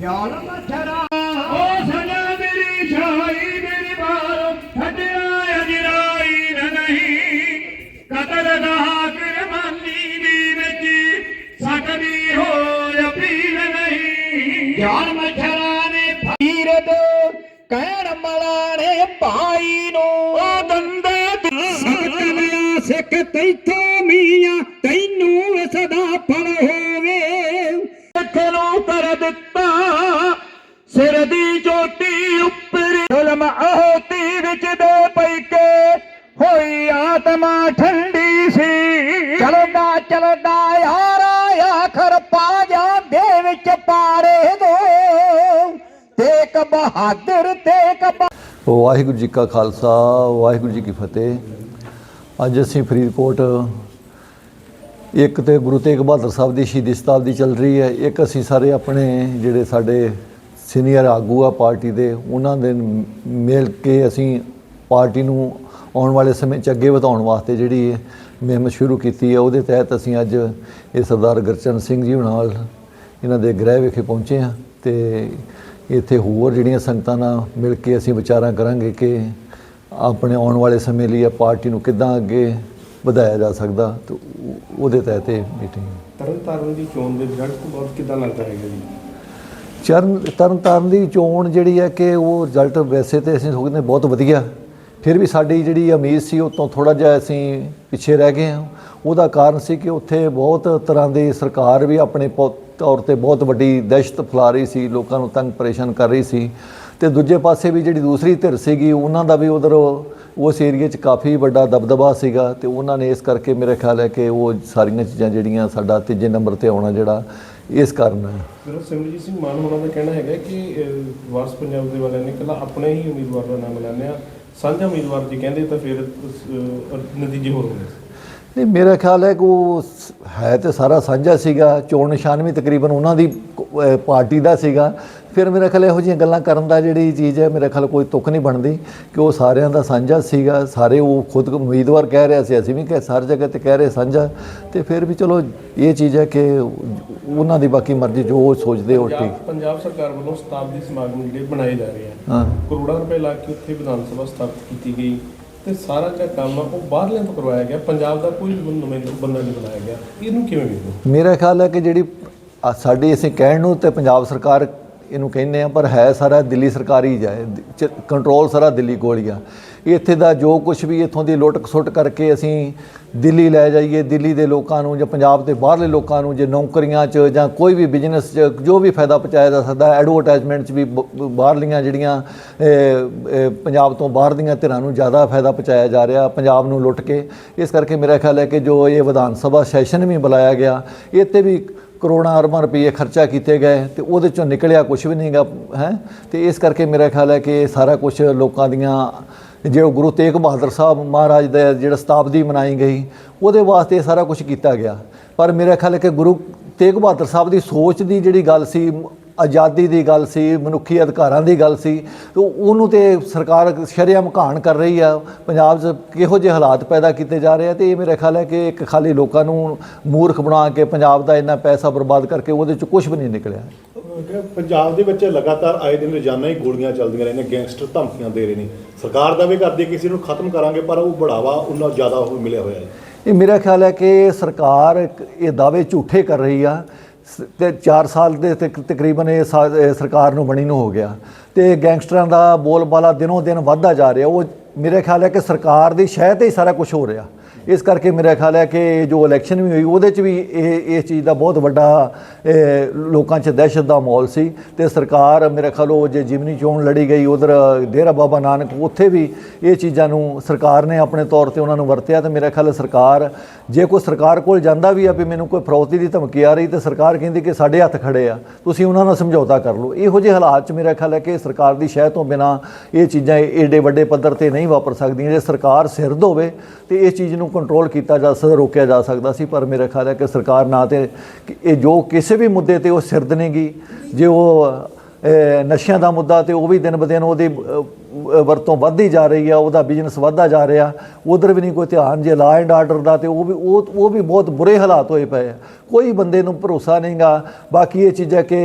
ਗਿਆਨ ਮਛਰਾ ਓ ਸਜਾ ਮੇਰੀ ਛਾਈ ਮੇਰੀ ਬਾਰ ਛੱਡਿਆ ਅਜਰਾਈ ਨ ਨਹੀਂ। ਕਤਲ ਦਾ ਹਾਕਰ ਮੰਨੀ ਦੀ ਵਿੱਚ ਸਕਦੀ ਹੋ ਅਪੀਲ ਨਹੀਂ। ਗਿਆਨ ਮਛਰਾ ਨੇ ਫਕੀਰ ਦੇ ਕਹਿਣ ਮਲਾਣੇ ਭਾਈ ਨੂੰ। ਓ ਦੰਦੇ ਸਕਤਲਿਆ ਸਿੱਖ ਤੈਥੋਂ ਦਿੱਤਾ। ਸਿਰ ਦੀ ਚੋਟੀ ਉੱਪਰ ਜ਼ੁਲਮ ਆਹਤੀ ਵਿੱਚ ਦੇ ਪੈਕੇ ਹੋਈ ਆਤਮਾ ਠੰਡੀ ਸੀ। ਚਲਦਾ ਚਲਦਾ ਯਾਰ ਆਖਰ ਪਾ ਜਾਂਦੇ ਵਿੱਚ ਪਾਰੇ ਦੇ। ਤੇਕ ਬਹਾਦਰ ਤੇਕ ਵਾਹਿਗੁਰੂ ਜੀ ਕਾ ਖਾਲਸਾ ਵਾਹਿਗੁਰੂ ਜੀ ਕੀ ਫਤਿਹ। ਅੱਜ ਅਸੀਂ ਫਰੀਦਕੋਟ ਇੱਕ ਤੇ ਗੁਰੂ ਤੇਗ ਬਹਾਦਰ ਸਾਹਿਬ ਦੀ ਸ਼ਹੀਦੀ ਸ਼ਤਾਬਦੀ ਚੱਲ ਰਹੀ ਹੈ, ਇੱਕ ਅਸੀਂ ਸਾਰੇ ਆਪਣੇ ਜਿਹੜੇ ਸਾਡੇ ਸੀਨੀਅਰ ਆਗੂ ਆ ਪਾਰਟੀ ਦੇ, ਉਹਨਾਂ ਦੇ ਮਿਲ ਕੇ ਅਸੀਂ ਪਾਰਟੀ ਨੂੰ ਆਉਣ ਵਾਲੇ ਸਮੇਂ 'ਚ ਅੱਗੇ ਵਧਾਉਣ ਵਾਸਤੇ ਜਿਹੜੀ ਮੁਹਿੰਮ ਸ਼ੁਰੂ ਕੀਤੀ ਹੈ, ਉਹਦੇ ਤਹਿਤ ਅਸੀਂ ਅੱਜ ਇਹ ਸਰਦਾਰ ਗੁਰਚਰਨ ਸਿੰਘ ਜੀ ਨਾਲ ਇਹਨਾਂ ਦੇ ਗ੍ਰਹਿ ਵਿਖੇ ਪਹੁੰਚੇ ਹਾਂ ਤੇ ਇੱਥੇ ਹੋਰ ਜਿਹੜੀਆਂ ਸੰਗਤਾਂ ਨਾਲ ਮਿਲ ਕੇ ਅਸੀਂ ਵਿਚਾਰਾਂ ਕਰਾਂਗੇ ਕਿ ਆਪਣੇ ਆਉਣ ਵਾਲੇ ਸਮੇਂ ਲਈ ਇਹ ਪਾਰਟੀ ਨੂੰ ਕਿੱਦਾਂ ਅੱਗੇ ਵਧਾਇਆ ਜਾ ਸਕਦਾ ਤੇ ਉਹ- ਉਹਦੇ ਤਹਿਤ ਇਹ ਮੀਟਿੰਗ ਤਰਨ ਤਾਰਨ ਦੀ ਚੋਣ ਦੇ ਰਿਜ਼ਲਟ ਤੋਂ ਬਾਅਦ ਕਿਦਾਂ ਲੱਗਦਾ ਹੈਗਾ ਜੀ? ਚਰਨ ਤਰਨ ਤਾਰਨ ਦੀ ਚੋਣ ਜਿਹੜੀ ਹੈ ਕਿ ਉਹ ਰਿਜ਼ਲਟ ਵੈਸੇ ਤੇ ਅਸੀਂ ਸੋਚਦੇ ਹਾਂ ਬਹੁਤ ਵਧੀਆ। ਫਿਰ ਵੀ ਸਾਡੀ ਜਿਹੜੀ ਉਮੀਦ ਸੀ ਉਹ ਤੋਂ ਥੋੜਾ ਜਿਹਾ ਅਸੀਂ ਪਿੱਛੇ ਰਹਿ ਗਏ ਹਾਂ। ਉਹਦਾ ਕਾਰਨ ਸੀ ਕਿ ਉੱਥੇ ਬਹੁਤ ਤਰ੍ਹਾਂ ਦੀ ਸਰਕਾਰ ਵੀ ਆਪਣੇ ਪੌ- ਤੌਰ ਤੇ ਬਹੁਤ ਵੱਡੀ ਦਹਿਸ਼ਤ ਫੈਲਾ ਰਹੀ ਸੀ। ਲੋਕਾਂ ਨੂੰ ਤੰਗ ਪਰੇਸ਼ਾਨ ਕਰ ਰਹੀ ਸੀ। ਤੇ ਦੂਜੇ ਪਾਸੇ ਵੀ ਜਿਹੜੀ ਦੂਸਰੀ ਧਿਰ ਸੀਗੀ ਉਹਨਾਂ ਦਾ ਵੀ ਉਧਰ ਉਸ ਏਰੀਏ 'ਚ ਕਾਫੀ ਵੱਡਾ ਦਬਦਬਾ ਸੀਗਾ ਤੇ ਉਹਨਾਂ ਨੇ ਇਸ ਕਰਕੇ ਮੇਰੇ ਖਿਆਲ ਹੈ ਕਿ ਉਹ ਸਾਰੀਆਂ ਚੀਜ਼ਾਂ ਜਿਹੜੀਆਂ ਸਾਡਾ ਤੀਜੇ ਨੰਬਰ ਤੇ ਆਉਣਾ ਜਿਹੜਾ ਇਸ ਕਾਰਨ ਹੈ। ਫਿਰ ਸਿਮਰਜੀਤ ਸਿੰਘ ਮਾਨ ਹੋਣਾ ਦਾ ਕਹਿਣਾ ਹੈਗਾ ਕਿ ਵਾਰਸ ਪੰਜਾਬ ਦੇ ਵਾਲਿਆਂ ਨੇ ਇਕੱਲਾ ਆਪਣੇ ਹੀ ਉਮੀਦਵਾਰ ਦਾ ਨਾਮ ਲੈਣਿਆ ਸਾਂਝਾ ਉਮੀਦਵਾਰ ਜੀ ਕਹਿੰਦੇ ਤਾਂ ਫਿਰ ਨਤੀਜੇ ਹੋਰ ਹੋਣੇ ਸੀ ਨਹੀਂ ਮੇਰਾ ਖਿਆਲ ਹੈ ਕਿ ਉਹ ਹੈ ਤੇ ਸਾਰਾ ਸਾਂਝਾ ਸੀਗਾ ਚੋਣ ਨਿਸ਼ਾਨ ਵੀ ਤਕਰੀਬਨ ਉਹਨਾਂ ਦੀ ਪਾਰਟੀ ਦਾ ਸੀਗਾ। ਫਿਰ ਮੇਰਾ ਖਿਆਲ ਇਹੋ ਜਿਹੀਆਂ ਗੱਲਾਂ ਕਰਨ ਦਾ ਜਿਹੜੀ ਚੀਜ਼ ਹੈ ਮੇਰਾ ਖਿਆਲ ਕੋਈ ਤੁਕ ਨਹੀਂ ਬਣਦੀ ਕਿ ਉਹ ਸਾਰਿਆਂ ਦਾ ਸਾਂਝਾ ਸੀਗਾ। ਸਾਰੇ ਉਹ ਖੁਦ ਉਮੀਦਵਾਰ ਕਹਿ ਰਿਹਾ ਸੀ ਅਸੀਂ ਵੀ ਕਹਿ ਸਾਰੀ ਜਗ੍ਹਾ ਤੇ ਕਹਿ ਰਹੇ ਸਾਂਝਾ। ਤੇ ਫਿਰ ਵੀ ਚਲੋ ਇਹ ਚੀਜ਼ ਹੈ ਕਿ ਉਹਨਾਂ ਦੀ ਬਾਕੀ ਮਰਜ਼ੀ ਜੋ ਉਹ ਸੋਚਦੇ ਉਹ ਠੀਕ। ਪੰਜਾਬ ਸਰਕਾਰ ਵੱਲੋਂ ਸ਼ਤਾਬਦੀ ਸਮਾਗਮ ਜਿਹੜੇ ਬਣਾਏ ਜਾ ਰਹੇ ਆ। ਹਾਂ। ਕਰੋੜਾਂ ਰੁਪਏ ਲਾ ਕੇ ਉੱਥੇ ਵਿਧਾਨ ਸਭਾ ਸਥਾਪਿਤ ਕੀਤੀ ਗਈ। ਤੇ ਸਾਰਾ ਜਿਹੜਾ ਕੰਮ ਆ ਉਹ ਬਾਹਰਲਿਆਂ ਤੋਂ ਕਰਵਾਇਆ ਗਿਆ। ਪੰਜਾਬ ਦਾ ਕੋਈ ਵੀ ਨੁਮਾਇੰਦਾ ਬੰਦਾ ਨਹੀਂ ਬਣਾਇਆ ਗਿਆ। ਇਹਨੂੰ ਕਿਵੇਂ ਵੇਖਦੇ ਮੇਰਾ ਖਿਆਲ ਹੈ ਕਿ ਜਿਹੜੀ ਸਾਡੀ ਅਸੀਂ ਕਹਿਣ ਨੂੰ ਤੇ ਪੰਜਾਬ ਸਰਕਾਰ ਇਹਨੂੰ ਕਹਿੰਦੇ ਆ, ਪਰ ਹੈ ਸਾਰਾ ਦਿੱਲੀ ਸਰਕਾਰੀ ਜਾਏ ਕੰਟਰੋਲ ਸਾਰਾ ਦਿੱਲੀ ਕੋਲ ਹੀ ਆ। ਇੱਥੇ ਦਾ ਜੋ ਕੁਝ ਵੀ ਇੱਥੋਂ ਦੀ ਲੁੱਟ ਖਸੁੱਟ ਕਰਕੇ ਅਸੀਂ ਦਿੱਲੀ ਲੈ ਜਾਈਏ, ਦਿੱਲੀ ਦੇ ਲੋਕਾਂ ਨੂੰ ਜਾਂ ਪੰਜਾਬ ਦੇ ਬਾਹਰਲੇ ਲੋਕਾਂ ਨੂੰ, ਜੇ ਨੌਕਰੀਆਂ 'ਚ ਜਾਂ ਕੋਈ ਵੀ ਬਿਜ਼ਨਸ 'ਚ ਜੋ ਵੀ ਫਾਇਦਾ ਪਹੁੰਚਾਇਆ ਜਾ ਸਕਦਾ ਐਡਵਰਟਾਈਜ਼ਮੈਂਟ 'ਚ ਵੀ ਬ- ਬਾਹਰਲੀਆਂ ਜਿਹੜੀਆਂ ਪੰਜਾਬ ਤੋਂ ਬਾਹਰ ਦੀਆਂ ਧਿਰਾਂ ਨੂੰ ਜ਼ਿਆਦਾ ਫਾਇਦਾ ਪਹੁੰਚਾਇਆ ਜਾ ਰਿਹਾ, ਪੰਜਾਬ ਨੂੰ ਲੁੱਟ ਕੇ। ਇਸ ਕਰਕੇ ਮੇਰਾ ਖਿਆਲ ਹੈ ਕਿ ਜੋ ਇਹ ਵਿਧਾਨ ਸਭਾ ਸੈਸ਼ਨ ਵੀ ਬੁਲਾਇਆ ਗਿਆ ਇਹ 'ਤੇ ਵੀ ਕਰੋੜਾਂ ਅਰਬਾਂ ਰੁਪਏ ਖਰਚਾ ਕੀਤੇ ਗਏ ਤੇ ਉਹਦੇ ਚੋਂ ਨਿਕਲਿਆ ਕੁਝ ਵੀ ਨਹੀਂਗਾ, ਹੈ? ਤੇ ਇਸ ਕਰਕੇ ਮੇਰਾ ਖਿਆਲ ਹੈ ਕਿ ਸਾਰਾ ਕੁਝ ਲੋਕਾਂ ਦੀਆਂ, ਜੋ ਗੁਰੂ ਤੇਗ ਬਹਾਦਰ ਸਾਹਿਬ ਮਹਾਰਾਜ ਦਾ ਜਿਹੜਾ ਸ਼ਤਾਬਦੀ ਮਨਾਈ ਗਈ, ਉਹਦੇ ਵਾਸਤੇ ਸਾਰਾ ਕੁਝ ਕੀਤਾ ਗਿਆ। ਪਰ ਮੇਰਾ ਖਿਆਲ ਹੈ ਕਿ ਗੁਰੂ ਤੇਗ ਬਹਾਦਰ ਸਾਹਿਬ ਦੀ ਸੋਚ ਦੀ ਜਿਹੜੀ ਗੱਲ ਸੀ ਆਜ਼ਾਦੀ ਦੀ ਗੱਲ ਸੀ ਮਨੁੱਖੀ ਅਧਿਕਾਰਾਂ ਦੀ ਗੱਲ ਸੀ ਤੇ ਉਹਨੂੰ ਤੇ ਸਰਕਾਰ ਸ਼ਰੇਆਮ ਘਾਣ ਕਰ ਰਹੀ ਆ। ਪੰਜਾਬ 'ਚ ਕਿਹੋ ਜਿਹੇ ਹਾਲਾਤ ਪੈਦਾ ਕੀਤੇ ਜਾ ਰਹੇ ਆ ਤੇ ਇਹ ਮੇਰਾ ਖਿਆਲ ਹੈ ਕਿ ਇੱਕ ਖਾਲੀ ਲੋਕਾਂ ਨੂੰ ਮੂਰਖ ਬਣਾ ਕੇ ਪੰਜਾਬ ਦਾ ਇੰਨਾ ਪੈਸਾ ਬਰਬਾਦ ਕਰਕੇ ਉਹਦੇ 'ਚ ਕੁਝ ਵੀ ਨਹੀਂ ਨਿਕਲਿਆ। ਪੰਜਾਬ ਦੇ ਵਿੱਚ ਲਗਾਤਾਰ ਆਏ ਦਿਨ ਰੋਜ਼ਾਨਾ ਹੀ ਗੋਲੀਆਂ ਚੱਲਦੀਆਂ ਰਹਿੰਦੀਆਂ ਗੈਂਗਸਟਰ ਧਮਕੀਆਂ ਦੇ ਰਹੇ ਨੇ। ਸਰਕਾਰ ਦਾ ਵੀ ਕਰਦੀ ਹੈ ਕਿਸੇ ਨੂੰ ਖਤਮ ਕਰਾਂਗੇ ਪਰ ਉਹ ਬੜਾਵਾ ਉਹਨਾਂ ਜ਼ਿਆਦਾ ਉਹ ਮਿਲਿਆ ਹੋਇਆ ਹੈ। ਇਹ ਮੇਰਾ ਖਿਆਲ ਹੈ ਕਿ ਸਰਕਾਰ ਇਹ ਦਾਅਵੇ ਝੂਠੇ ਕਰ ਰਹੀ ਆ ਤੇ 4 ਸਾਲ ਦੇ ਤਕ- ਤਕਰੀਬਨ ਇਹ ਸਾ- ਇਹ ਸਰਕਾਰ ਨੂੰ ਬਣੀ ਨੂੰ ਹੋ ਗਿਆ। ਤੇ ਗੈਂਗਸਟਰਾਂ ਦਾ ਬੋਲਬਾਲਾ ਦਿਨੋਂ ਦਿਨ ਵੱਧਦਾ ਜਾ ਰਿਹਾ। ਉਹ ਮੇਰੇ ਖਿਆਲ ਹੈ ਕਿ ਸਰਕਾਰ ਦੀ ਸ਼ਹਿ ਤੇ ਹੀ ਸਾਰਾ ਕੁਝ ਹੋ ਰਿਹਾ। ਇਸ ਕਰਕੇ ਮੇਰਾ ਖਿਆਲ ਹੈ ਕਿ ਜੋ ਇਲੈਕਸ਼ਨ ਵੀ ਹੋਈ, ਉਹਦੇ 'ਚ ਵੀ ਇਹ, ਇਸ ਚੀਜ਼ ਦਾ ਬਹੁਤ ਵੱਡਾ ਲੋਕਾਂ 'ਚ ਦਹਿਸ਼ਤ ਦਾ ਮਾਹੌਲ ਸੀ ਤੇ ਸਰਕਾਰ ਮੇਰੇ ਖਿਆਲ ਉਹ ਜੇ ਜਿਮਨੀ ਚੋਣ ਲੜੀ ਗਈ, ਉਧਰ ਡੇਰਾ ਬਾਬਾ ਨਾਨਕ, ਉੱਥੇ ਵੀ ਇਹ ਚੀਜ਼ਾਂ ਨੂੰ ਸਰਕਾਰ ਨੇ ਆਪਣੇ ਤੌਰ ਤੇ ਉਹਨਾਂ ਨੂੰ ਵਰਤਿਆ ਤੇ ਮੇਰਾ ਖਿਆਲ ਸਰਕਾਰ, ਜੇ ਕੋਈ ਸਰਕਾਰ ਕੋਲ ਜਾਂਦਾ ਵੀ ਆ ਵੀ ਮੈਨੂੰ ਕੋਈ ਫਰੌਤੀ ਦੀ ਧਮਕੀ ਆ ਰਹੀ ਤੇ ਸਰਕਾਰ ਕਹਿੰਦੀ ਕਿ ਸਾਡੇ ਹੱਥ ਖੜੇ ਆ, ਤੁਸੀਂ ਉਹਨਾਂ ਨਾਲ ਸਮਝੌਤਾ ਕਰ ਲਓ। ਇਹੋ ਜਿਹੇ ਹਾਲਾਤ 'ਚ ਮੇਰਾ ਖਿਆਲ ਹੈ ਕਿ ਸਰਕਾਰ ਦੀ ਸ਼ਹਿ ਤੋਂ ਬਿਨਾ ਇਹ ਚੀਜ਼ਾਂ ਏਡੇ ਵੱਡੇ ਪੱਧਰ ਤੇ ਨਹੀਂ ਵਾਪਰ ਸਕਦੀਆਂ। ਜੇ ਸਰਕਾਰ ਸਿਰਦ ਹੋਵੇ ਤੇ ਇਸ ਚੀਜ਼ ਨੂੰ ਕੰਟਰੋਲ ਕੀਤਾ ਜਾ ਸਕਦਾ, ਰੋਕਿਆ ਜਾ ਸਕਦਾ ਸੀ, ਪਰ ਮੇਰਾ ਖਿਆਲ ਹੈ ਕਿ ਸਰਕਾਰ ਨਾ ਤੇ ਕਿ ਇਹ ਜੋ ਕਿਸੇ ਵੀ ਮੁੱਦੇ ਤੇ ਉਹ ਸਿਰਦ ਨੇਗੀ ਜੇ ਉਹ ਨਸ਼ਿਆਂ ਦਾ ਮੁੱਦਾ ਤੇ ਉਹ ਵੀ ਦਿਨ ਬ ਦਿਨ ਉਹਦੀ ਵਰਤੋਂ ਵੱਧਦੀ ਜਾ ਰਹੀ ਆ, ਉਹਦਾ ਬਿਜ਼ਨਸ ਵੱਧਦਾ ਜਾ ਰਿਹਾ। ਉਧਰ ਵੀ ਨਹੀਂ ਕੋਈ ਧਿਆਨ ਜੇ ਲਾ ਐਂਡ ਆਰਡਰ ਦਾ ਤੇ ਉਹ ਵੀ, ਉਹ ਉਹ ਵੀ ਬਹੁਤ ਬੁਰੇ ਹਾਲਾਤ ਹੋਏ ਪਏ ਆ। ਕੋਈ ਬੰਦੇ ਨੂੰ ਭਰੋਸਾ ਨਹੀਂਗਾ ਬਾਕੀ ਇਹ ਚੀਜ਼ਾਂ ਕਿ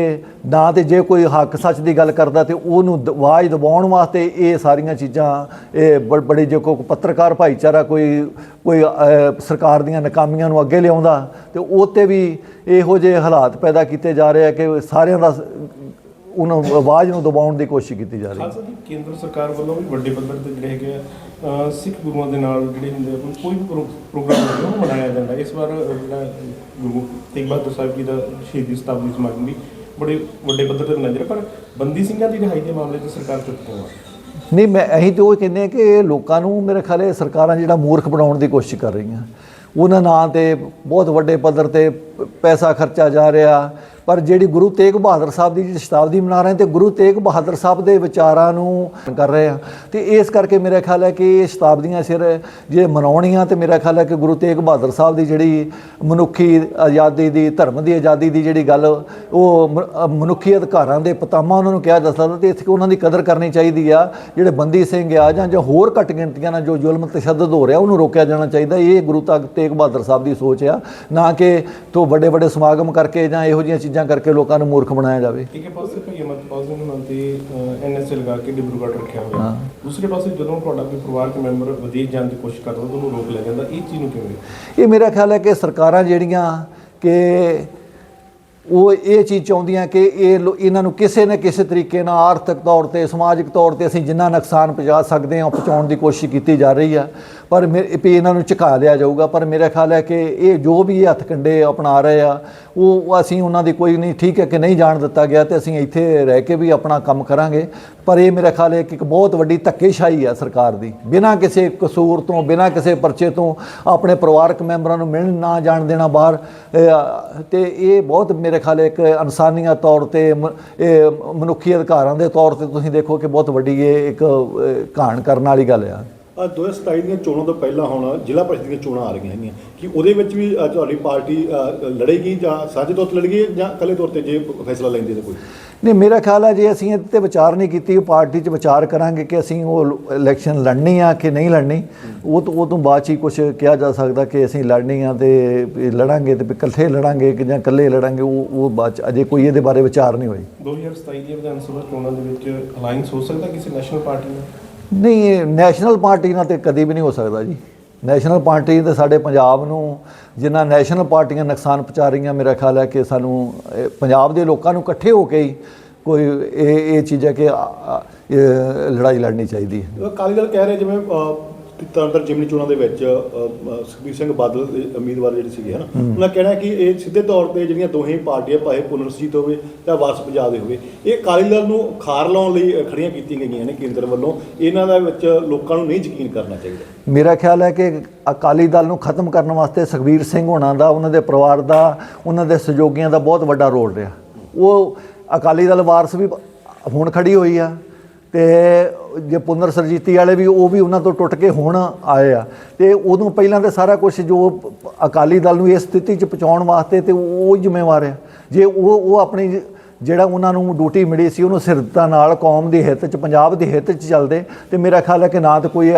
ਨਾ ਤੇ ਜੇ ਕੋਈ ਹੱਕ ਸੱਚ ਦੀ ਗੱਲ ਕਰਦਾ ਤੇ ਉਹਨੂੰ ਦ- ਆਵਾਜ਼ ਦਬਾਉਣ ਵਾਸਤੇ ਇਹ ਸਾਰੀਆਂ ਚੀਜ਼ਾਂ, ਇਹ ਬ- ਬੜੇ ਜੇ ਕੋਈ ਪੱਤਰਕਾਰ ਭਾਈਚਾਰਾ ਕੋਈ ਕੋਈ ਸਰਕਾਰ ਦੀਆਂ ਨਾਕਾਮੀਆਂ ਨੂੰ ਅੱਗੇ ਲਿਆਉਂਦਾ ਤੇ ਉਹ ਤੇ ਵੀ ਇਹੋ ਜਿਹੇ ਹਾਲਾਤ ਪੈਦਾ ਕੀਤੇ ਜਾ ਰਹੇ ਆ ਕਿ ਸਾਰਿਆਂ ਦਾ ਉਹਨਾਂ ਆਵਾਜ਼ ਨੂੰ ਦਬਾਉਣ ਦੀ ਕੋਸ਼ਿਸ਼ ਕੀਤੀ ਜਾ ਰਹੀ ਹੈ। ਖਾਲਸਾ ਜੀ ਕੇਂਦਰ ਸਰਕਾਰ ਵੱਲੋਂ ਵੀ ਵੱਡੇ ਪੱਧਰ ਤੇ ਜਿਹੜੇ ਹੈਗੇ ਆ ਸਿੱਖ ਗੁਰੂਆਂ ਦੇ ਨਾਲ ਜਿਹੜੇ ਹੁੰਦੇ ਆ ਕੋਈ ਵੀ ਪ੍ਰੋ- ਪ੍ਰੋਗਰਾਮ ਹੁੰਦੇ ਉਹ ਮਨਾਇਆ ਜਾਂਦਾ। ਇਸ ਵਾਰ ਜਿਹੜਾ ਗੁਰੂ ਤੇਗ ਬਹਾਦਰ ਸਾਹਿਬ ਜੀ ਦਾ ਸ਼ਹੀਦੀ ਸਤਾਬਦੀ ਸਮਾਗਮ ਵੀ ਬੜੇ ਵੱਡੇ ਪੱਧਰ ਤੇ ਨਜ਼ਰ ਪਰ ਬੰਦੀ ਸਿੰਘਾਂ ਦੀ ਰਿਹਾਈ ਦੇ ਮਾਮਲੇ 'ਚ ਸਰਕਾਰ ਚੁੱਪ ਕਿਉਂ ਆ ਨਹੀਂ ਮੈਂ ਅਸੀਂ ਤੇ ਉਹ ਕਹਿੰਦੇ ਆ ਕਿ ਇਹ ਲੋਕਾਂ ਨੂੰ ਮੇਰੇ ਖਿਆਲ ਇਹ ਸਰਕਾਰਾਂ ਜਿਹੜਾ ਮੂਰਖ ਬਣਾਉਣ ਦੀ ਕੋਸ਼ਿਸ਼ ਕਰ ਰਹੀਆਂ। ਉਹਨਾਂ ਨਾਂ ਤੇ ਬਹੁਤ ਵੱਡੇ ਪੱਧਰ ਤੇ ਪੈਸਾ ਖਰਚਾ ਜਾ ਰਿਹਾ। ਪਰ ਜਿਹੜੀ ਗੁਰੂ ਤੇਗ ਬਹਾਦਰ ਸਾਹਿਬ ਦੀ ਜਿਹੜੀ ਸ਼ਤਾਬਦੀ ਮਨਾ ਰਹੇ ਤੇ ਗੁਰੂ ਤੇਗ ਬਹਾਦਰ ਸਾਹਿਬ ਦੇ ਵਿਚਾਰਾਂ ਨੂੰ ਕਰ ਰਹੇ ਆ। ਤੇ ਇਸ ਕਰਕੇ ਮੇਰਾ ਖਿਆਲ ਹੈ ਕਿ ਇਹ ਸ਼ਤਾਬਦੀਆਂ ਸਿਰ ਜੇ ਮਨਾਉਣੀਆਂ ਤੇ ਮੇਰਾ ਖਿਆਲ ਹੈ ਕਿ ਗੁਰੂ ਤੇਗ ਬਹਾਦਰ ਸਾਹਿਬ ਦੀ ਜਿਹੜੀ ਮਨੁੱਖੀ ਆਜ਼ਾਦੀ ਦੀ, ਧਰਮ ਦੀ ਆਜ਼ਾਦੀ ਦੀ ਜਿਹੜੀ ਗੱਲ, ਉਹ ਮ- ਮਨੁੱਖੀ ਅਧਿਕਾਰਾਂ ਦੇ ਪਤਾਮਾ ਉਹਨਾਂ ਨੂੰ ਕਿਹਾ ਜਾ ਸਕਦਾ ਤੇ ਇੱਥੇ ਉਹਨਾਂ ਦੀ ਕਦਰ ਕਰਨੀ ਚਾਹੀਦੀ ਆ। ਜਿਹੜੇ ਬੰਦੀ ਸਿੰਘ ਆ ਜਾਂ ਜੋ ਹੋਰ ਘੱਟ ਗਿਣਤੀਆਂ ਨਾਲ ਜੋ ਜ਼ੁਲਮ ਤਸ਼ੱਦਦ ਹੋ ਰਿਹਾ, ਉਹਨੂੰ ਰੋਕਿਆ ਜਾਣਾ ਚਾਹੀਦਾ। ਇਹ ਗੁਰੂ ਤੱਕ ਤੇਗ ਬਹਾਦਰ ਸਾਹਿਬ ਦੀ ਸੋਚ ਆ। ਨਾ ਕਿ ਤੋਂ ਵੱਡੇ ਵੱਡੇ ਸਮਾਗਮ ਕਰਕੇ ਜਾਂ ਇਹੋ ਜਿਹੀਆਂ ਚੀਜ਼ਾਂ ਕਰਕੇ ਲੋਕਾਂ ਨੂੰ ਮੂਰਖ ਬਣਾਇਆ ਜਾਵੇ। ਇੱਕ ਪਾਸੇ ਭਈ ਅਮਰਪਾਲ ਸਿੰਘ ਨੂੰ ਤੇ ਐਨਐਸਏ ਲਗਾ ਕੇ ਡਿਬਰੂਗੜ੍ਹ ਰੱਖਿਆ ਹੋਇਆ। ਦੂਸਰੇ ਪਾਸੇ ਜਦੋਂ ਤੁਹਾਡਾ ਕੋਈ ਪਰਿਵਾਰਕ ਮੈਂਬਰ ਵਿਦੇਸ਼ ਜਾਣ ਦੀ ਕੋਸ਼ਿਸ਼ ਕਰਦਾ ਉਹਨੂੰ ਰੋਕ ਲਿਆ ਜਾਂਦਾ ਇਹ ਚੀਜ਼ ਨੂੰ ਕਿਵੇਂ? ਇਹ ਮੇਰਾ ਖਿਆਲ ਹੈ ਕਿ ਸਰਕਾਰਾਂ ਜਿਹੜੀਆਂ ਕਿ ਉਹ ਇਹ ਚੀਜ਼ ਚਾਹੁੰਦੀਆਂ ਕਿ ਇਹ ਇਹਨਾਂ ਨੂੰ ਕਿਸੇ ਨਾ ਕਿਸੇ ਤਰੀਕੇ ਨਾਲ ਆਰਥਿਕ ਤੌਰ ਤੇ ਸਮਾਜਿਕ ਤੌਰ ਤੇ ਅਸੀਂ ਜਿੰਨਾ ਨੁਕਸਾਨ ਪਹੁੰਚਾ ਸਕਦੇ ਹਾਂ ਪਹੁੰਚਾਉਣ ਦੀ ਕੋਸ਼ਿਸ਼ ਕੀਤੀ ਜਾ ਰਹੀ ਆ। ਪਰ ਮੇ- ਵੀ ਇਹਨਾਂ ਨੂੰ ਝੁਕਾ ਲਿਆ ਜਾਊਗਾ ਪਰ ਮੇਰਾ ਖਿਆਲ ਹੈ ਕਿ ਇਹ ਜੋ ਵੀ ਇਹ ਹੱਥਕੰਡੇ ਅਪਣਾ ਰਹੇ ਆ ਉਹ ਅਸੀਂ ਉਹਨਾਂ ਦੀ ਕੋਈ ਨਹੀਂ ਠੀਕ ਹੈ ਕਿ ਨਹੀਂ ਜਾਣ ਦਿੱਤਾ ਗਿਆ ਤੇ ਅਸੀਂ ਇੱਥੇ ਰਹਿ ਕੇ ਵੀ ਆਪਣਾ ਕੰਮ ਕਰਾਂਗੇ। ਪਰ ਇਹ ਮੇਰਾ ਖਿਆਲ ਹੈ ਕਿ ਇੱਕ ਬਹੁਤ ਵੱਡੀ ਧੱਕੇਸ਼ਾਹੀ ਆ ਸਰਕਾਰ ਦੀ। ਬਿਨਾਂ ਕਿਸੇ ਕਸੂਰ ਤੋਂ ਬਿਨਾਂ ਕਿਸੇ ਪਰਚੇ ਤੋਂ ਆਪਣੇ ਪਰਿਵਾਰਕ ਮੈਂਬਰਾਂ ਨੂੰ ਮਿਲਣ ਨਾ ਜਾਣ ਦੇਣਾ ਬਾਹਰ ਇਹ, ਤੇ ਇਹ ਬਹੁਤ ਮੇਰੇ ਖਿਆਲ ਇੱਕ ਇਨਸਾਨੀਅਤ ਤੌਰ ਤੇ ਮਨੁੱਖੀ ਅਧਿਕਾਰਾਂ ਦੇ ਤੌਰ ਤੇ ਤੁਸੀਂ ਦੇਖੋ ਕਿ ਬਹੁਤ ਵੱਡੀ ਇਹ ਇੱਕ ਅਹ, ਕਰਨ ਵਾਲੀ ਗੱਲ ਆ। ਅੱਜ 2027 ਦੀਆਂ ਚੋਣਾਂ ਤੋਂ ਪਹਿਲਾਂ ਹੁਣ ਜ਼ਿਲ੍ਹਾ ਪਰਿਸ਼ਦ ਦੀਆਂ ਚੋਣਾਂ ਆ ਰਹੀਆਂ ਹੈਗੀਆਂ। ਕਿ ਉਹਦੇ ਵਿੱਚ ਵੀ ਅ, ਤੁਹਾਡੀ ਪਾਰਟੀ ਅ, ਲੜੇਗੀ ਜਾਂ ਸਾਂਝੇ ਤੌਰ ਤੇ ਲੜੇਗੀ ਜਾਂ ਇਕੱਲੇ ਤੌਰ ਤੇ ਜੇ ਫੈਸਲਾ ਲੈਂਦੀ ਤਾਂ ਕੋਈ? ਨਹੀਂ ਮੇਰਾ ਖਿਆਲ ਹੈ ਜੇ ਅਸੀਂ ਇਹਦੇ ਤੇ ਵਿਚਾਰ ਨਹੀਂ ਕੀਤੀ ਪਾਰਟੀ 'ਚ ਵਿਚਾਰ ਕਰਾਂਗੇ ਕਿ ਅਸੀਂ ਉਹ ਇਲੈਕਸ਼ਨ ਲੜਨੀ ਆ ਕਿ ਨਹੀਂ ਲੜਨੀ। ਉਹ ਤੋਂ ਉਹ ਤੋਂ ਬਾਅਦ 'ਚ ਹੀ ਕੁਝ ਕਿਹਾ ਜਾ ਸਕਦਾ ਕਿ ਅਸੀਂ ਲੜਨੀ ਆ ਤੇ ਵੀ ਲੜਾਂਗੇ ਤੇ ਵੀ ਇਕੱਠੇ ਲੜਾਂਗੇ ਕਿ ਜਾਂ ਇਕੱਲੇ ਲੜਾਂਗੇ ਉਹ ਉਹ ਬਾਅਦ 'ਚ ਅਜੇ ਕੋਈ ਇਹਦੇ ਬਾਰੇ ਵਿਚਾਰ ਨਹੀਂ ਹੋਈ 2027 ਦੀਆਂ ਵਿਧਾਨ ਸਭਾ ਚੋਣਾਂ ਦੇ ਵਿੱਚ ਅਲਾਈਅੰਸ ਹੋ ਸਕਦਾ ਕਿਸੇ ਨੈਸ਼ਨਲ ਪਾਰਟੀ ਨਾਲ? ਨਹੀਂ, ਨੈਸ਼ਨਲ ਪਾਰਟੀ ਨਾਲ ਤੇ ਕਦੀ ਵੀ ਨਹੀਂ ਹੋ ਸਕਦਾ ਜੀ। ਨੈਸ਼ਨਲ ਪਾਰਟੀ ਤੇ ਸਾਡੇ ਪੰਜਾਬ ਨੂੰ, ਜਿੰਨਾ ਨੈਸ਼ਨਲ ਪਾਰਟੀਆਂ ਨੁਕਸਾਨ ਪਹੁੰਚਾ ਰਹੀਆਂ ਮੇਰਾ ਖਿਆਲ ਹੈ ਕਿ ਸਾਨੂੰ ਪੰਜਾਬ ਦੇ ਲੋਕਾਂ ਨੂੰ ਇਕੱਠੇ ਹੋ ਕੇ ਹੀ ਕੋਈ ਇਹ ਇਹ ਚੀਜ਼ ਹੈ ਕਿ ਲੜਾਈ ਲੜਨੀ ਚਾਹੀਦੀ ਹੈ। ਅਕਾਲੀ ਦਲ ਕਹਿ ਰਹੇ ਜਿਵੇਂ ਅ, ਤਰਨਤਾਰਨ ਜਿਮਨੀ ਚੋਣਾਂ ਦੇ ਵਿੱਚ ਸੁਖਬੀਰ ਸਿੰਘ ਬਾਦਲ ਦੇ ਉਮੀਦਵਾਰ ਜਿਹੜੇ ਸੀਗੇ ਹਨਾ? ਉਹਨਾਂ ਕਹਿਣਾ ਕਿ ਇਹ ਸਿੱਧੇ ਤੌਰ ਤੇ ਜਿਹੜੀਆਂ ਦੋਹੇ ਪਾਰਟੀਆਂ ਭਾਵੇਂ ਪੁਨਰਜੀਤ ਹੋਵੇ ਜਾਂ ਵਾਰਸ ਪੰਜਾਬ ਦੇ ਹੋਵੇ ਇਹ ਅਕਾਲੀ ਦਲ ਨੂੰ ਖਾਰ ਲਾਉਣ ਲਈ ਖੜੀਆਂ ਕੀਤੀਆਂ ਗਈਆਂ ਨੇ ਕੇਂਦਰ ਵੱਲੋਂ। ਇਹਨਾਂ ਦਾ ਵਿੱਚ ਲੋਕਾਂ ਨੂੰ ਨਹੀਂ ਯਕੀਨ ਕਰਨਾ ਚਾਹੀਦਾ। ਮੇਰਾ ਖਿਆਲ ਹੈ ਕਿ ਅਕਾਲੀ ਦਲ ਨੂੰ ਖਤਮ ਕਰਨ ਵਾਸਤੇ ਸੁਖਬੀਰ ਸਿੰਘ ਹੋਣਾ ਦਾ ਉਹਨਾਂ ਦੇ ਪਰਿਵਾਰ ਦਾ ਉਹਨਾਂ ਦੇ ਸਹਿਯੋਗੀਆਂ ਦਾ ਬਹੁਤ ਵੱਡਾ ਰੋਲ ਰਿਹਾ। ਉਹ ਅਕਾਲੀ ਦਲ ਵਾਰਸ ਵੀ ਹੁਣ ਖੜੀ ਹੋਈ ਆ। ਤੇ ਜੇ ਪੁਨਰ ਸਰਜੀਤੀ ਵਾਲੇ ਵੀ ਉਹ ਵੀ ਉਹਨਾਂ ਤੋਂ ਟੁੱਟ ਕੇ ਹੁਣ ਆਏ ਆ। ਤੇ ਉਦੋਂ ਪਹਿਲਾਂ ਤੇ ਸਾਰਾ ਕੁਝ ਜੋ ਅਕਾਲੀ ਦਲ ਨੂੰ ਇਸ ਸਥਿਤੀ 'ਚ ਪਹੁੰਚਾਉਣ ਵਾਸਤੇ ਤੇ ਉਹ ਜ਼ਿੰਮੇਵਾਰ ਆ। ਜੇ ਉਹ ਉਹ ਆਪਣੀ ਜਿਹੜਾ ਉਹਨਾਂ ਨੂੰ ਡਿਊਟੀ ਮਿਲੀ ਸੀ, ਉਹਨੂੰ ਸਿਰਤਾ ਨਾਲ ਕੌਮ ਦੇ ਹਿੱਤ 'ਚ, ਪੰਜਾਬ ਦੇ ਹਿੱਤ 'ਚ ਚੱਲਦੇ ਤੇ ਮੇਰਾ ਖਿਆਲ ਹੈ ਕਿ ਨਾ ਤਾਂ ਕੋਈ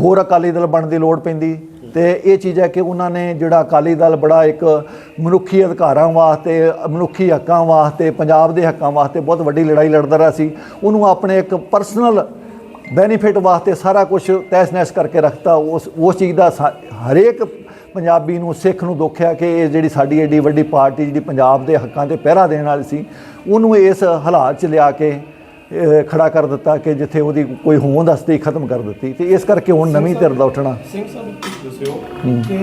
ਹੋਰ ਅਕਾਲੀ ਦਲ ਬਣਨ ਦੀ ਲੋੜ ਪੈਂਦੀ। ਤੇ ਇਹ ਚੀਜ਼ ਹੈ ਕਿ ਉਹਨਾਂ ਨੇ ਜਿਹੜਾ ਅਕਾਲੀ ਦਲ ਬੜਾ ਇੱਕ ਮਨੁੱਖੀ ਅਧਿਕਾਰਾਂ ਵਾਸਤੇ, ਮਨੁੱਖੀ ਹੱਕਾਂ ਵਾਸਤੇ, ਪੰਜਾਬ ਦੇ ਹੱਕਾਂ ਵਾਸਤੇ ਬਹੁਤ ਵੱਡੀ ਲੜਾਈ ਲੜਦਾ ਰਿਹਾ ਸੀ। ਉਹਨੂੰ ਆਪਣੇ ਇੱਕ ਪਰਸਨਲ ਬੈਨੀਫਿਟ ਵਾਸਤੇ ਸਾਰਾ ਕੁਝ ਤੈਸ-ਨੈਸ ਕਰਕੇ ਰੱਖਤਾ। ਉਸ ਉਸ ਚੀਜ਼ ਦਾ ਸਾ- ਹਰੇਕ ਪੰਜਾਬੀ ਨੂੰ, ਸਿੱਖ ਨੂੰ ਦੁੱਖ ਹੈ ਕਿ ਇਹ ਜਿਹੜੀ ਸਾਡੀ ਏਡੀ ਵੱਡੀ ਪਾਰਟੀ, ਜਿਹੜੀ ਪੰਜਾਬ ਦੇ ਹੱਕਾਂ ਤੇ ਪਹਿਰਾ ਦੇਣ ਵਾਲੀ ਸੀ, ਉਹਨੂੰ ਇਸ ਹਾਲਾਤ 'ਚ ਲਿਆ ਕੇ ਖੜਾ ਕਰ ਦਿੱਤਾ ਕਿ ਜਿੱਥੇ ਉਹਦੀ ਕੋਈ ਹੋਂਦ ਹਸਤੀ ਖਤਮ ਕਰ ਦਿੱਤੀ। ਤੇ ਇਸ ਕਰਕੇ ਹੁਣ ਨਵੀਂ ਧਿਰ ਦਾ ਉੱਠਣਾ। ਸਿੰਘ ਸਾਹਿਬ ਦੱਸਿਓ ਕਿ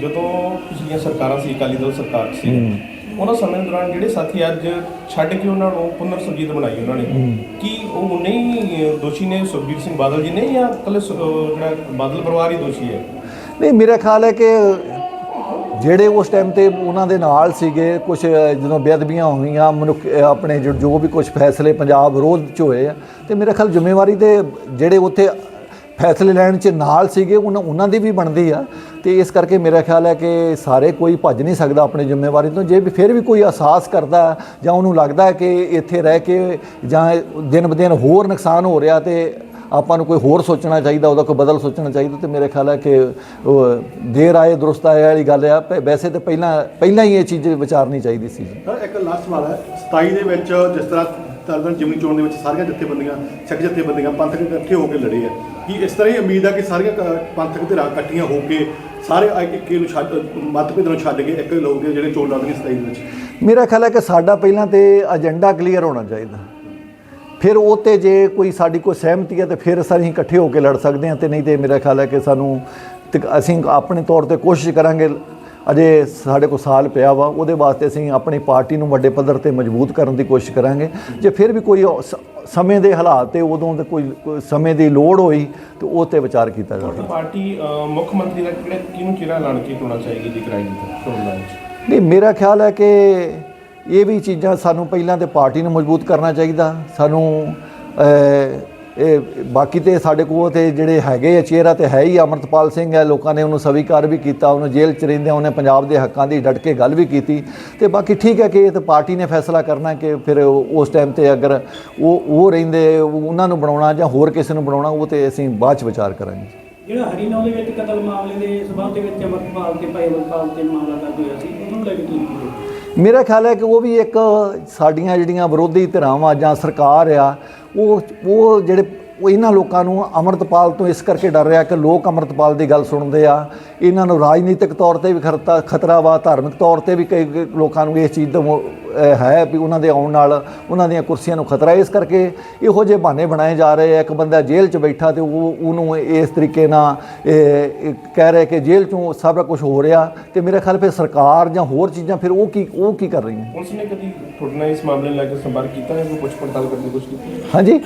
ਜਦੋਂ ਪਿਛਲੀਆਂ ਸਰਕਾਰਾਂ ਸੀ ਅਕਾਲੀ ਦਲ ਸਰਕਾਰ ਸੀ ਉਹਨਾਂ ਸਮੇਂ ਦੌਰਾਨ ਜਿਹੜੇ ਸਾਥੀ ਅੱਜ ਛੱਡ ਕੇ ਉਹਨਾਂ ਨੂੰ ਪੁਨਰ ਸੁਰਜੀਤ ਬਣਾਈ ਉਹਨਾਂ ਨੇ ਕੀ ਉਹ ਨਹੀਂ ਦੋਸ਼ੀ ਨੇ ਸੁਖਬੀਰ ਸਿੰਘ ਬਾਦਲ ਜੀ ਨੇ ਜਾਂ ਕੱਲੇ ਜਿਹੜਾ ਬਾਦਲ ਪਰਿਵਾਰ ਹੀ ਦੋਸ਼ੀ ਹੈ? ਨਹੀਂ ਮੇਰਾ ਖਿਆਲ ਹੈ ਕਿ ਜਿਹੜੇ ਉਸ ਟਾਈਮ ਤੇ ਉਹਨਾਂ ਦੇ ਨਾਲ ਸੀਗੇ ਕੁਝ ਜਦੋਂ ਬੇਅਦਬੀਆਂ ਹੋਈਆਂ ਮਨੁੱਖ ਆਪਣੇ ਜੋ- ਵੀ ਕੁਝ ਫੈਸਲੇ ਪੰਜਾਬ ਵਿਰੋਧ ਚ ਹੋਏ ਆ, ਤੇ ਮੇਰਾ ਖਿਆਲ ਜ਼ਿੰਮੇਵਾਰੀ ਦੇ ਜਿਹੜੇ ਉੱਥੇ ਫੈਸਲੇ ਲੈਣ 'ਚ ਨਾਲ ਸੀਗੇ ਉਹਨਾਂ ਉਹਨਾਂ ਦੀ ਵੀ ਬਣਦੀ ਆ। ਤੇ ਇਸ ਕਰਕੇ ਮੇਰਾ ਖਿਆਲ ਹੈ ਕਿ ਸਾਰੇ ਕੋਈ ਭੱਜ ਨਹੀਂ ਸਕਦਾ ਆਪਣੀ ਜ਼ਿੰਮੇਵਾਰੀ ਤੋਂ। ਜੇ ਵੀ, ਫਿਰ ਵੀ ਕੋਈ ਅਹਿਸਾਸ ਕਰਦਾ ਜਾਂ ਉਹਨੂੰ ਲੱਗਦਾ ਕਿ ਇੱਥੇ ਰਹਿ ਕੇ ਜਾਂ ਦਿਨ ਬ ਦਿਨ ਹੋਰ ਨੁਕਸਾਨ ਹੋ ਰਿਹਾ ਤੇ ਆਪਾਂ ਨੂੰ ਕੋਈ ਹੋਰ ਸੋਚਣਾ ਚਾਹੀਦਾ ਉਹਦਾ ਕੋਈ ਬਦਲ ਸੋਚਣਾ ਚਾਹੀਦਾ ਤੇ ਮੇਰੇ ਖਿਆਲ ਹੈ ਕਿ ਉਹ ਦੇਰ ਆਏ ਦਰੁਸਤ ਆਏ ਵਾਲੀ ਗੱਲ ਆ ਵੈਸੇ ਤਾਂ ਪਹਿਲਾਂ ਪਹਿਲਾਂ ਹੀ ਇਹ ਚੀਜ਼ ਵਿਚਾਰਨੀ ਚਾਹੀਦੀ ਸੀ। ਸਰ ਇੱਕ ਲਾਸਟ ਸਵਾਲ ਹੈ। 27 ਦੇ ਵਿੱਚ ਜਿਸ ਤਰ੍ਹਾਂ ਤਰਨਤਾਰਨ ਜਿਮਨੀ ਚੋਣ ਦੇ ਵਿੱਚ ਸਾਰੀਆਂ ਜਥੇਬੰਦੀਆਂ ਸਿੱਖ ਜਥੇਬੰਦੀਆਂ ਪੰਥਕ ਇਕੱਠੇ ਹੋ ਕੇ ਲੜੇ ਆ ਕੀ ਇਸ ਤਰ੍ਹਾਂ ਹੀ ਉਮੀਦ ਹੈ ਕਿ ਸਾਰੀਆਂ ਪੰਥਕ ਧਿਰਾਂ ਇਕੱਠੀਆਂ ਹੋ ਕੇ ਸਾਰੇ ਇੱਕ ਨੂੰ ਛੱਡ ਮਤਭੇਦ ਨੂੰ ਛੱਡ ਕੇ ਇੱਕ ਲੋਕ ਜਿਹੜੇ ਚੋਣ ਲੜਨਗੇ 27 ਦੇ ਵਿੱਚ? ਮੇਰਾ ਖਿਆਲ ਹੈ ਕਿ ਸਾਡਾ ਪਹਿਲਾਂ ਤੇ ਏਜੰਡਾ ਕਲੀਅਰ ਹੋਣਾ ਚਾਹੀਦਾ। ਫਿਰ ਉਹ ਤੇ ਜੇ ਕੋਈ ਸਾਡੀ ਕੋਈ ਸਹਿਮਤੀ ਹੈ ਤੇ ਫਿਰ ਅਸੀਂ ਇਕੱਠੇ ਹੋ ਕੇ ਲੜ ਸਕਦੇ ਹਾਂ ਤੇ ਨਹੀਂ ਤੇ ਮੇਰਾ ਖਿਆਲ ਹੈ ਕਿ ਸਾਨੂੰ ਤੇ ਅਸੀਂ ਆਪਣੇ ਤੌਰ ਤੇ ਕੋਸ਼ਿਸ਼ ਕਰਾਂਗੇ ਅਜੇ ਸਾਡੇ ਕੋਲ ਸਾਲ ਪਿਆ ਵਾ ਉਹਦੇ ਵਾਸਤੇ ਅਸੀਂ ਆਪਣੀ ਪਾਰਟੀ ਨੂੰ ਵੱਡੇ ਪੱਧਰ ਤੇ ਮਜ਼ਬੂਤ ਕਰਨ ਦੀ ਕੋਸ਼ਿਸ਼ ਕਰਾਂਗੇ। ਜੇ ਫਿਰ ਵੀ ਕੋਈ ਸਮੇਂ ਦੇ ਹਾਲਾਤ ਤੇ ਉਦੋਂ ਦੇ ਕੋਈ ਸਮੇਂ ਦੀ ਲੋੜ ਹੋਈ ਤੇ ਉਹ ਤੇ ਵਿਚਾਰ ਕੀਤਾ ਜਾਵੇਗਾ ਤੁਹਾਡੀ ਪਾਰਟੀ ਮੁੱਖ ਮੰਤਰੀ ਦਾ ਕਿਹੜੇ ਕਿਹਨੂੰ ਚਿਹਰਾ ਐਲਾਨ ਕੇ ਚੁਣਨਾ ਚਾਹੀਦੀ ਜੀ ਕਰਾਈ ਚੋਣ ਨਹੀਂ ਮੇਰਾ ਖਿਆਲ ਹੈ ਕਿ ਇਹ ਵੀ ਚੀਜ਼ਾਂ ਸਾਨੂੰ ਪਹਿਲਾਂ ਤੇ ਪਾਰਟੀ ਨੂੰ ਮਜ਼ਬੂਤ ਕਰਨਾ ਚਾਹੀਦਾ। ਸਾਨੂੰ ਇਹ ਬਾਕੀ ਤੇ ਸਾਡੇ ਕੋਲ ਤੇ ਜਿਹੜੇ ਹੈਗੇ ਆ ਚਿਹਰਾ ਤੇ ਹੈ ਹੀ ਅਮਰਤਪਾਲ ਸਿੰਘ ਹੈ। ਲੋਕਾਂ ਨੇ ਉਹਨੂੰ ਸਵੀਕਾਰ ਵੀ ਕੀਤਾ, ਉਹਨੂੰ ਜੇਲ੍ਹ ਚ ਰਹਿੰਦਿਆਂ ਉਹਨੇ ਪੰਜਾਬ ਦੇ ਹੱਕਾਂ ਦੀ ਡਟ ਕੇ ਗੱਲ ਵੀ ਕੀਤੀ। ਤੇ ਬਾਕੀ ਠੀਕ ਹੈ ਕਿ ਇਹ ਤਾਂ ਪਾਰਟੀ ਨੇ ਫੈਸਲਾ ਕਰਨਾ ਕਿ ਫਿਰ ਉਸ ਟਾਈਮ ਤੇ ਅਗਰ ਉਹ ਉਹ ਰਹਿੰਦੇ, ਉਹਨਾਂ ਨੂੰ ਬਣਾਉਣਾ ਜਾਂ ਹੋਰ ਕਿਸੇ ਨੂੰ ਬਣਾਉਣਾ, ਉਹ ਤੇ ਅਸੀਂ ਬਾਅਦ ਚ ਵਿਚਾਰ ਕਰਾਂਗੇ। ਜਿਹੜਾ ਹਰੀਨੌਰ ਦੇ ਵਿੱਚ ਕਤਲ ਮਾਮਲੇ ਦੇ ਸਬੰਧ ਦੇ ਵਿੱਚ ਅਮਰਪਾਲ ਤੇ ਭਾਈ ਅਮਰਪਾਲ ਤੇ ਮਾਮਲਾ ਦਰਜ ਹੋਇਆ ਸੀ, ਉਹਨੂੰ ਲੈ ਕੇ ਕੀ ਮੇਰਾ ਖਿਆਲ ਹੈ ਕਿ ਉਹ ਵੀ ਇੱਕ ਸਾਡੀਆਂ ਜਿਹੜੀਆਂ ਵਿਰੋਧੀ ਧਿਰਾਵਾਂ ਜਾਂ ਸਰਕਾਰ ਆ, ਉਹ ਉਹ ਜਿਹੜੇ ਉਹ ਇਹਨਾਂ ਲੋਕਾਂ ਨੂੰ ਅਮਰਤਪਾਲ ਤੋਂ ਇਸ ਕਰਕੇ ਡਰ ਰਿਹਾ ਕਿ ਲੋਕ ਅਮਰਤਪਾਲ ਦੀ ਗੱਲ ਸੁਣਦੇ ਆ ਇਹਨਾਂ ਨੂੰ ਰਾਜਨੀਤਿਕ ਤੌਰ ਤੇ ਵੀ ਖਤਰਾ ਖਤਰਾ ਵਾ ਧਾਰਮਿਕ ਤੌਰ ਤੇ ਵੀ ਕਈ ਲੋਕਾਂ ਨੂੰ ਇਸ ਚੀਜ਼ ਦਾ ਹੈ ਵੀ ਉਹਨਾਂ ਦੇ ਆਉਣ ਨਾਲ ਉਹਨਾਂ ਦੀਆਂ ਕੁਰਸੀਆਂ ਨੂੰ ਖਤਰਾ। ਇਸ ਕਰਕੇ ਇਹੋ ਜਿਹੇ ਬਹਾਨੇ ਬਣਾਏ ਜਾ ਰਹੇ ਆ ਇੱਕ ਬੰਦਾ ਜੇਲ੍ਹ 'ਚ ਬੈਠਾ ਤੇ ਉਹ ਉਹਨੂੰ ਇਸ ਤਰੀਕੇ ਨਾਲ ਕਹਿ ਰਿਹਾ ਕਿ ਜੇਲ੍ਹ 'ਚੋਂ ਸਾਰਾ ਕੁਝ ਹੋ ਰਿਹਾ ਤੇ ਮੇਰੇ ਖਿਆਲ ਫਿਰ ਸਰਕਾਰ ਜਾਂ ਹੋਰ ਚੀਜ਼ਾਂ ਫਿਰ ਉਹ ਕੀ ਉਹ ਕੀ ਕਰ ਰਹੀਆਂ ਪੁਲਿਸ ਨੇ ਕਦੀ ਤੁਹਾਡੇ ਨਾਲ ਇਸ ਮਾਮਲੇ ਲੈ ਕੇ ਸੰਪਰਕ ਕੀਤਾ ਹੈ ਕੋਈ ਪੁੱਛ ਪੜਤਾਲ ਕਰਨ ਦੀ ਕੋਸ਼ਿਸ਼ ਕੀਤੀ? ਹਾਂਜੀ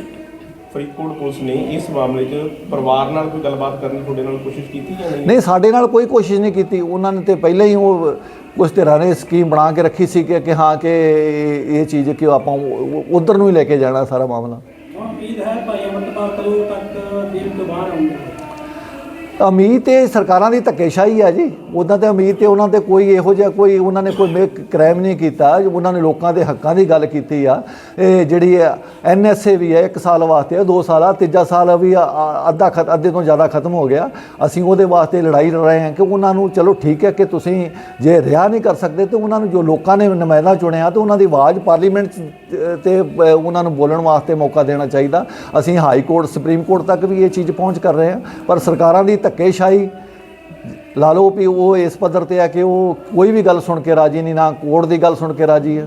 ਫਰੀਦਕੋਟ ਪੁਲਿਸ ਨੇ ਇਸ ਮਾਮਲੇ 'ਚ ਪਰਿਵਾਰ ਨਾਲ ਕੋਈ ਗੱਲਬਾਤ ਕਰਨ ਦੀ ਤੁਹਾਡੇ ਨਾਲ ਕੋਸ਼ਿਸ਼ ਕੀਤੀ ਜਾਂ ਨਹੀਂ? ਨਹੀਂ ਸਾਡੇ ਨਾਲ ਕੋਈ ਕੋਸ਼ਿਸ਼ ਨਹੀਂ ਕੀਤੀ। ਉਹਨਾਂ ਨੇ ਤੇ ਪਹਿਲਾਂ ਹੀ ਉਹ ਕੁਝ ਧਿਰਾਂ ਨੇ ਸਕੀਮ ਬਣਾ ਕੇ ਰੱਖੀ ਸੀ ਕਿ ਕਿ ਹਾਂ ਕਿ ਇਹ ਚੀਜ਼ ਕਿ ਆਪਾਂ ਉਧਰ ਨੂੰ ਹੀ ਲੈ ਕੇ ਜਾਣਾ ਸਾਰਾ ਮਾਮਲਾ। ਉਮੀਦ ਹੈ ਭਾਈ ਅਮਰਪਾਲ ਕਦੋਂ ਤੱਕ ਉਮੀਦ ਤੇ ਸਰਕਾਰਾਂ ਦੀ ਧੱਕੇਸ਼ਾਹੀ ਆ ਜੀ। ਉਦਾਂ ਤੇ ਉਮੀਦ ਤੇ ਉਹਨਾਂ ਤੇ ਕੋਈ ਇਹੋ ਜਿਹਾ ਕੋਈ, ਉਹਨਾਂ ਨੇ ਕੋਈ ਕ੍ਰਾਈਮ ਨਹੀਂ ਕੀਤਾ। ਉਹਨਾਂ ਨੇ ਲੋਕਾਂ ਦੇ ਹੱਕਾਂ ਦੀ ਗੱਲ ਕੀਤੀ ਆ। ਇਹ ਜਿਹੜੀ ਐਨਐਸਏ ਵੀ ਹੈ ਇੱਕ ਸਾਲ ਵਾਸਤੇ ਹੈ 2 ਸਾਲ ਆ, ਤੀਜਾ ਸਾਲ ਵੀ ਅੱਧਾ ਖਤ ਅੱਧੇ ਤੋਂ ਜ਼ਿਆਦਾ ਖਤਮ ਹੋ ਗਿਆ। ਅਸੀਂ ਉਹਦੇ ਵਾਸਤੇ ਲੜਾਈ ਲੜ ਰਹੇ ਹਾਂ ਕਿ ਉਹਨਾਂ ਨੂੰ ਚਲੋ ਠੀਕ ਹੈ ਕਿ ਤੁਸੀਂ ਜੇ ਰਿਹਾ ਨਹੀਂ ਕਰ ਸਕਦੇ ਤੇ ਉਹਨਾਂ ਨੂੰ ਜੋ ਲੋਕਾਂ ਨੇ ਨੁਮਾਇੰਦਾ ਚੁਣਿਆ ਤੇ ਉਹਨਾਂ ਦੀ ਆਵਾਜ਼ ਪਾਰਲੀਮੈਂਟ 'ਚ ਤੇ ਉਹਨਾਂ ਨੂੰ ਬੋਲਣ ਵਾਸਤੇ ਮੌਕਾ ਦੇਣਾ ਚਾਹੀਦਾ। ਅਸੀਂ ਹਾਈ ਕੋਰਟ, ਸੁਪਰੀਮ ਕੋਰਟ ਤੱਕ ਵੀ ਇਹ ਚੀਜ਼ ਪਹੁੰਚ ਕਰ ਰਹੇ ਹਾਂ। ਪਰ ਸਰਕਾਰਾਂ ਦੀ ਧੱਕੇਸ਼ਾਹੀ। ਲਾ ਲਓ ਵੀ ਉਹ ਇਸ ਪੱਧਰ ਤੇ ਆ ਕਿ ਉਹ ਕੋਈ ਵੀ ਗੱਲ ਸੁਣ ਕੇ ਰਾਜੀ ਨਹੀਂ, ਨਾ ਕੋਰਟ ਦੀ ਗੱਲ ਸੁਣ ਕੇ ਰਾਜੀ ਹੈ